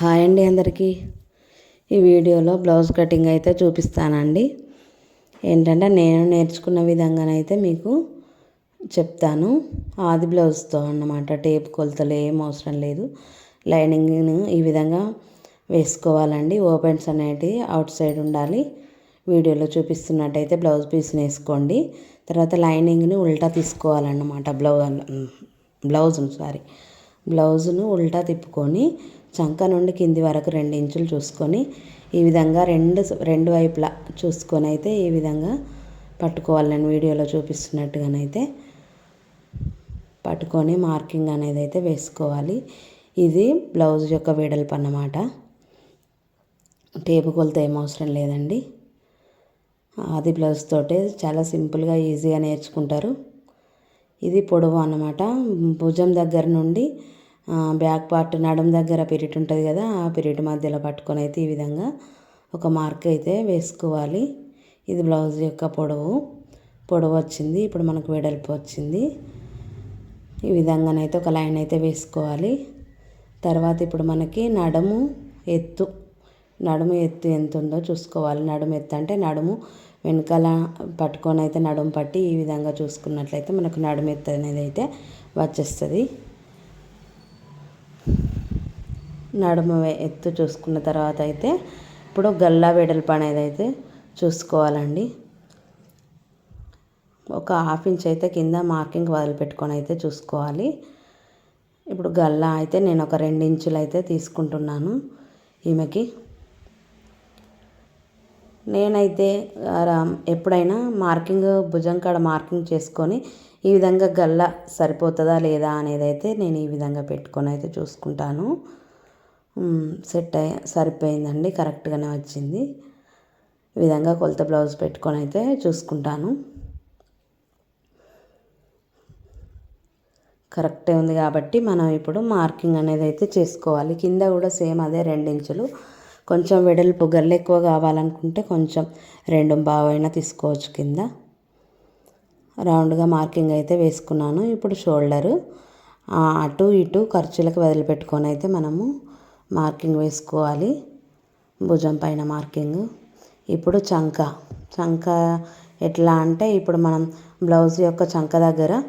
Hi అండి అందరికీ. ఈ వీడియోలో బ్లౌజ్ కటింగ్ అయితే చూపిస్తానండి. ఏంటంటే నేను నేర్చుకున్న విధంగానైతే మీకు చెప్తాను. ఆది బ్లౌజ్తో అన్నమాట టేప్ కొలతలు ఏం అవసరం లేదు. లైనింగ్ను ఈ విధంగా వేసుకోవాలండి. ఓపెన్స్ అనేటివి అవుట్ సైడ్ ఉండాలి. వీడియోలో చూపిస్తున్నట్టయితే బ్లౌజ్ పీస్ని వేసుకోండి. తర్వాత లైనింగ్ని ఉల్టా తీసుకోవాలన్నమాట బ్లౌజ్ బ్లౌజ్ను సారీ. బ్లౌజును ఉల్టా తిప్పుకొని చంక నుండి కింది వరకు రెండు ఇంచులు చూసుకొని ఈ విధంగా రెండు రెండు వైపులా చూసుకొని అయితే ఈ విధంగా పట్టుకోవాలి. నేను వీడియోలో చూపిస్తున్నట్టుగానైతే పట్టుకొని మార్కింగ్ అనేది అయితే వేసుకోవాలి. ఇది బ్లౌజ్ యొక్క వెడల్పు అన్నమాట. టేపు కొలత ఏం అవసరం లేదండి. అది బ్లౌజ్ తోటే చాలా సింపుల్గా ఈజీగా నేర్చుకుంటారు. ఇది పొడవు అన్నమాట. భుజం దగ్గర నుండి బ్యాక్ పార్ట్ నడుం దగ్గర పిరిట్ ఉంటుంది కదా ఆ పిరిట్ మధ్యలో పట్టుకొని అయితే ఈ విధంగా ఒక మార్క్ అయితే వేసుకోవాలి. ఇది బ్లౌజ్ యొక్క పొడవు. పొడవు వచ్చింది ఇప్పుడు మనకు వెడల్పు వచ్చింది. ఈ విధంగానైతే ఒక లైన్ అయితే వేసుకోవాలి. తర్వాత ఇప్పుడు మనకి నడుము ఎత్తు. నడుము ఎత్తు ఎంత ఉందో చూసుకోవాలి. నడుము ఎత్తు అంటే నడుము వెనకాల పట్టుకొని అయితే నడుము పట్టి ఈ విధంగా చూసుకున్నట్లయితే మనకు నడుము ఎత్తు అనేది అయితే వచ్చేస్తుంది. నడుము ఎత్తు చూసుకున్న తర్వాత అయితే ఇప్పుడు గల్లా వెడల్పు అనేది అయితే చూసుకోవాలండి. ఒక హాఫ్ ఇంచ్ అయితే కింద మార్కింగ్ వదిలిపెట్టుకొని అయితే చూసుకోవాలి. ఇప్పుడు గల్లా అయితే నేను ఒక రెండు ఇంచులు అయితే తీసుకుంటున్నాను ఈమెకి. నేనైతే ఎప్పుడైనా మార్కింగ్ భుజం కాడ మార్కింగ్ చేసుకొని ఈ విధంగా గల్లా సరిపోతుందా లేదా అనేది అయితే నేను ఈ విధంగా పెట్టుకొని అయితే చూసుకుంటాను. సెట్ అయ్యి సరిపోయిందండి కరెక్ట్గానే వచ్చింది. ఈ విధంగా కొలత బ్లౌజ్ పెట్టుకొని అయితే చూసుకుంటాను. కరెక్టే ఉంది కాబట్టి మనం ఇప్పుడు మార్కింగ్ అనేది అయితే చేసుకోవాలి. కింద కూడా సేమ్ అదే రెండించులు. కొంచెం వెడల్పు గల్ల ఎక్కువ కావాలనుకుంటే కొంచెం రెండు బావైనా తీసుకోవచ్చు కింద. రౌండ్గా మార్కింగ్ అయితే వేసుకున్నాను. ఇప్పుడు షోల్డరు. అటు ఇటు ఖర్చులకు వదిలిపెట్టుకొని అయితే మనము మార్కింగ్ వేసుకోవాలి. భుజం పైన మార్కింగ్. ఇప్పుడు చంక. చంక ఎట్లా అంటే ఇప్పుడు మనం బ్లౌజ్ యొక్క చంక దగ్గర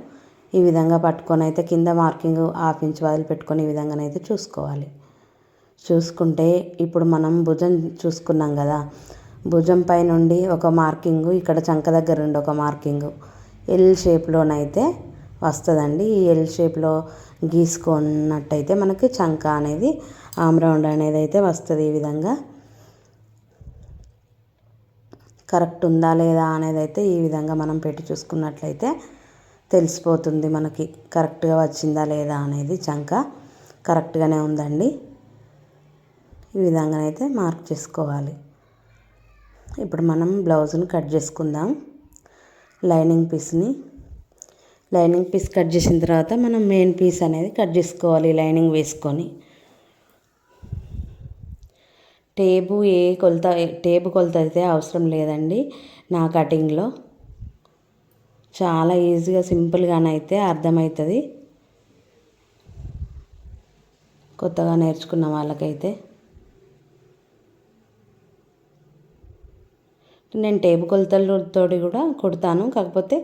ఈ విధంగా పట్టుకొని అయితే కింద మార్కింగ్ హాఫ్ ఇంచ్ వదిలిపెట్టుకొని ఈ విధంగానైతే చూసుకోవాలి. చూసుకుంటే ఇప్పుడు మనం భుజం చూసుకున్నాం కదా. భుజం పై నుండి ఒక మార్కింగ్ ఇక్కడ చంక దగ్గర నుండి ఒక మార్కింగ్. ఎల్ షేప్లోనైతే వస్తుందండి. ఈ ఎల్ షేప్లో గీసుకున్నట్టయితే మనకి చంక అనేది ఆమ్రౌండ్ అనేది అయితే వస్తుంది ఈ విధంగా. కరెక్ట్ ఉందా లేదా అనేది అయితే ఈ విధంగా మనం పెట్టి చూసుకున్నట్లయితే తెలిసిపోతుంది మనకి. కరెక్ట్గా వచ్చిందా లేదా అనేది చంక కరెక్ట్గానే ఉందండి. ఈ విధంగానైతే మార్క్ చేసుకోవాలి. ఇప్పుడు మనం బ్లౌజ్ని కట్ చేసుకుందాం. లైనింగ్ పీస్ని లైనింగ్ పీస్ కట్ చేసిన తర్వాత మనం మెయిన్ పీస్ అనేది కట్ చేసుకోవాలి లైనింగ్ వేసుకొని. టేబు ఏ కొలత టేబు కొలత అయితే అవసరం లేదండి నా కటింగ్లో. చాలా ఈజీగా సింపుల్గానైతే అర్థమవుతుంది. కొత్తగా నేర్చుకున్న వాళ్ళకైతే. నేను టేబు కొలతలతో కూడా కుడతాను. కాకపోతే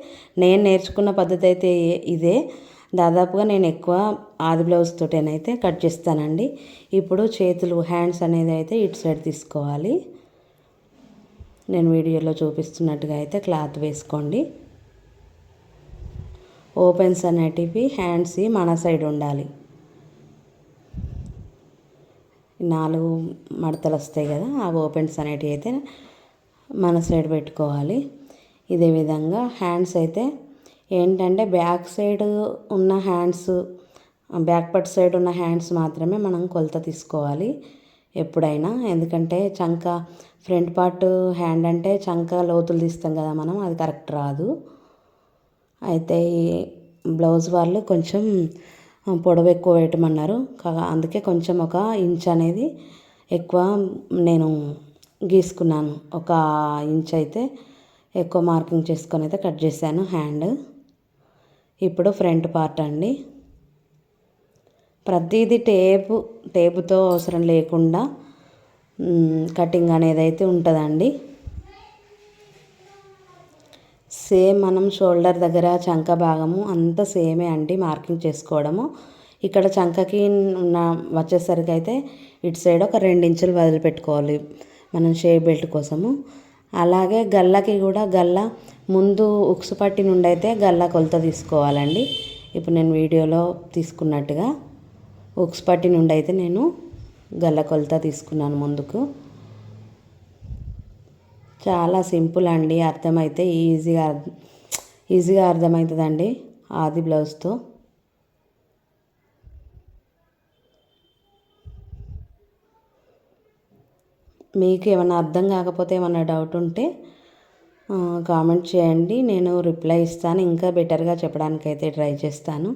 నేను నేర్చుకున్న పద్ధతి అయితే ఇదే. దాదాపుగా నేను ఎక్కువ ఆది బ్లౌజ్ తోటేనైతే కట్ చేస్తానండి. ఇప్పుడు చేతులు హ్యాండ్స్ అనేది అయితే ఇటు సైడ్ తీసుకోవాలి. నేను వీడియోలో చూపిస్తున్నట్టుగా అయితే క్లాత్ వేసుకోండి. ఓపెన్స్ అనేటివి హ్యాండ్స్ మన సైడ్ ఉండాలి. నాలుగు మడతలు వస్తాయి కదా ఆ ఓపెన్స్ అనేటివి అయితే మన సైడ్ పెట్టుకోవాలి. ఇదే విధంగా హ్యాండ్స్ అయితే ఏంటంటే బ్యాక్ సైడ్ ఉన్న హ్యాండ్స్ బ్యాక్ పట్ సైడ్ ఉన్న హ్యాండ్స్ మాత్రమే మనం కొలత తీసుకోవాలి ఎప్పుడైనా. ఎందుకంటే చంక ఫ్రంట్ పార్ట్ హ్యాండ్ అంటే చంక లోతులు తీస్తాం కదా మనం అది కరెక్ట్ రాదు. అయితే ఈ బ్లౌజ్ వాళ్ళు కొంచెం పొడవు ఎక్కువ పెట్టమన్నారు అందుకే కొంచెం ఒక ఇంచ్ అనేది ఎక్కువ నేను గీసుకున్నాను. ఒక ఇంచ్ అయితే ఎక్కువ మార్కింగ్ చేసుకొని అయితే కట్ చేశాను హ్యాండ్. ఇప్పుడు ఫ్రంట్ పార్ట్ అండి. ప్రతిదీ టేపు టేపుతో అవసరం లేకుండా కటింగ్ అనేది అయితే ఉంటుందండి. సేమ్ మనం షోల్డర్ దగ్గర చంక భాగము అంత సేమే అండి మార్కింగ్ చేసుకోవడము. ఇక్కడ చంకకి ఉన్న వచ్చేసరికి అయితే ఇటు సైడ్ ఒక రెండు ఇంచులు వదిలిపెట్టుకోవాలి. మనం షేప్ బెల్ట్ కోసము. అలాగే గల్లకి కూడా గల్ల ముందు ఉక్సు పట్టి నుండి అయితే గల్ల కొలత తీసుకోవాలండి. ఇప్పుడు నేను వీడియోలో తీసుకున్నట్టుగా ఉక్స్ పట్టి నుండి అయితే నేను గల్ల కొలత తీసుకున్నాను ముందుకు. చాలా సింపుల్ అండి అర్థమైతే ఈజీగా ఈజీగా అర్థమవుతుందండి. ఆది బ్లౌజ్తో. మీకు ఏమైనా అర్థం కాకపోతే ఏమైనా డౌట్ ఉంటే కామెంట్ చేయండి. నేను రిప్లై ఇస్తాను. ఇంకా బెటర్గా చెప్పడానికి అయితే ట్రై చేస్తాను.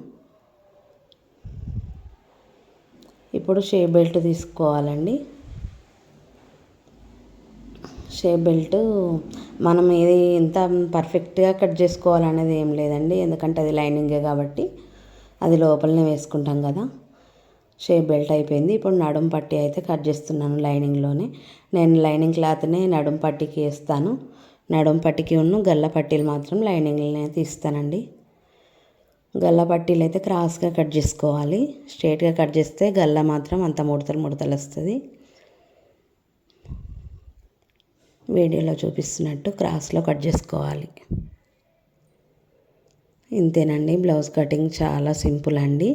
ఇప్పుడు షేప్ బెల్ట్ తీసుకోవాలండి. షేప్ బెల్ట్ మనం ఇది ఇంత పర్ఫెక్ట్గా కట్ చేసుకోవాలనేది ఏం లేదండి. ఎందుకంటే అది లైనింగే కాబట్టి అది లోపలనే వేసుకుంటాం కదా. షేప్ బెల్ట్ అయిపోయింది. ఇప్పుడు నడుం పట్టి అయితే కట్ చేస్తున్నాను లైనింగ్లోనే. నేను లైనింగ్ క్లాత్ని నడుం పట్టికి వేస్తాను. నడుం పట్టికి ఉన్న గల్ల పట్టీలు మాత్రం లైనింగ్లనే తీస్తానండి. గల్ల పట్టీలు అయితే క్రాస్గా కట్ చేసుకోవాలి. స్ట్రేట్గా కట్ చేస్తే గల్ల మాత్రం అంత ముడతలు ముడతలు వస్తుంది. వీడియోలో చూపిస్తున్నట్టు క్రాస్లో కట్ చేసుకోవాలి. ఇంతేనండి. బ్లౌజ్ కటింగ్ చాలా సింపుల్ అండి.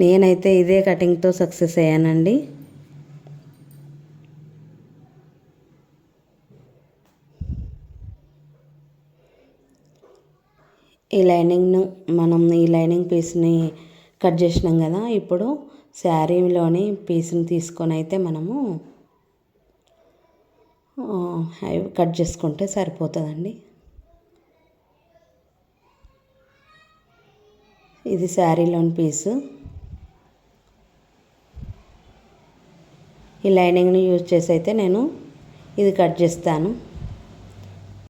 నేనైతే ఇదే కటింగ్తో సక్సెస్ అయ్యానండి. ఈ లైనింగ్ను మనం ఈ లైనింగ్ పీస్ని కట్ చేసినాం కదా ఇప్పుడు శారీలోని పీస్ని తీసుకొని అయితే మనము కట్ చేసుకుంటే సరిపోతుందండి. ఇది శారీలోని పీసు. ఈ లైనింగ్ని యూజ్ చేసి అయితే నేను ఇది కట్ చేస్తాను.